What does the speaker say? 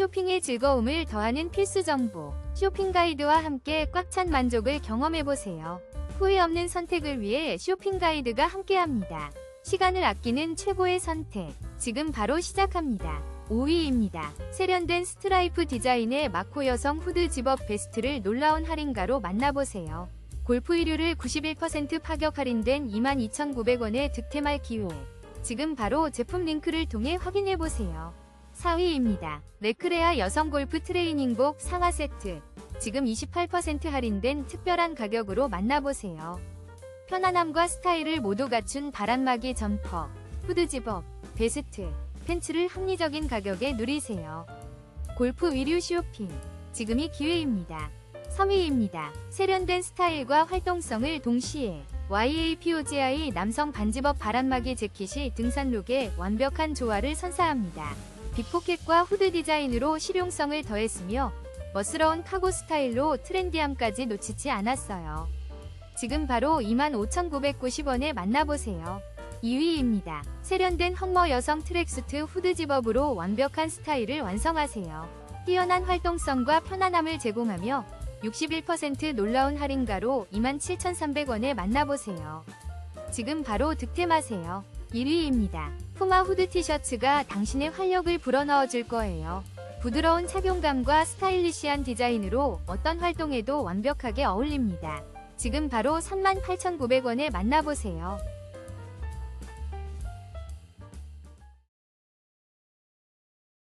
쇼핑의 즐거움을 더하는 필수 정보. 쇼핑 가이드와 함께 꽉 찬 만족을 경험해보세요. 후회 없는 선택을 위해 쇼핑 가이드가 함께합니다. 시간을 아끼는 최고의 선택. 지금 바로 시작합니다. 5위입니다. 세련된 스트라이프 디자인의 마코 여성 후드 집업 베스트를 놀라운 할인가로 만나보세요. 골프 1류를 91% 파격 할인된 22,900원의 득템할 기회. 지금 바로 제품 링크를 통해 확인해보세요. 4위입니다. 레크레아 여성 골프 트레이닝복 상하 세트. 지금 28% 할인된 특별한 가격으로 만나보세요. 편안함과 스타일을 모두 갖춘 바람막이 점퍼, 후드 집업, 베스트, 팬츠를 합리적인 가격에 누리세요. 골프 위류 쇼핑. 지금이 기회입니다. 3위입니다. 세련된 스타일과 활동성을 동시에 YAPOGI 남성 반집업 바람막이 재킷이 등산룩의 완벽한 조화를 선사합니다. 빅포켓과 후드 디자인으로 실용성을 더했으며 멋스러운 카고 스타일로 트렌디함까지 놓치지 않았어요. 지금 바로 25,990원에 만나보세요. 2위입니다. 세련된 험머 여성 트랙수트 후드 집업으로 완벽한 스타일을 완성하세요. 뛰어난 활동성과 편안함을 제공하며 61% 놀라운 할인가로 27,300원에 만나보세요. 지금 바로 득템하세요. 1위입니다. 푸마 후드 티셔츠가 당신의 활력을 불어넣어 줄 거예요. 부드러운 착용감과 스타일리시한 디자인으로 어떤 활동에도 완벽하게 어울립니다. 지금 바로 38,900원에 만나보세요.